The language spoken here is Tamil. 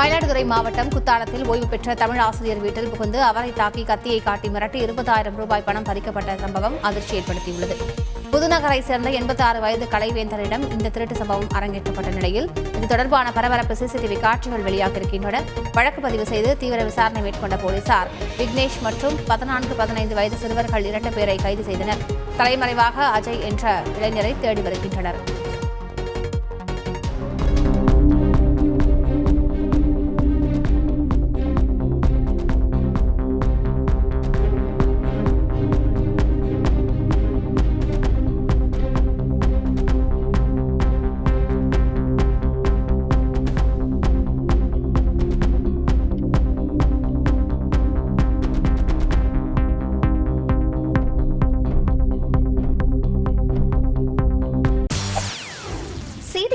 மயிலாடுதுறை மாவட்டம் குத்தாலத்தில் ஓய்வு பெற்ற தமிழ் ஆசிரியர் வீட்டில் புகுந்து அவரை தாக்கி கத்தியை காட்டி மிரட்டி இருபதாயிரம் ரூபாய் பணம் பறிக்கப்பட்ட சம்பவம் அதிர்ச்சி ஏற்படுத்தியுள்ளது. புதுநகரை சேர்ந்த எண்பத்தி ஆறு வயது கலைவேந்தரிடம் இந்த திருட்டு சம்பவம் அரங்கேற்றப்பட்ட நிலையில் இது தொடர்பான பரபரப்பு சிசிடிவி காட்சிகள் வெளியாகியிருக்கின்றன. வழக்கு பதிவு செய்து தீவிர விசாரணை மேற்கொண்ட போலீசார் விக்னேஷ் மற்றும் பதினான்கு பதினைந்து வயது சிறுவர்கள் இரண்டு பேரை கைது செய்தனர். தலைமறைவாக அஜய் என்ற இளைஞரை தேடி வருகின்றனர்.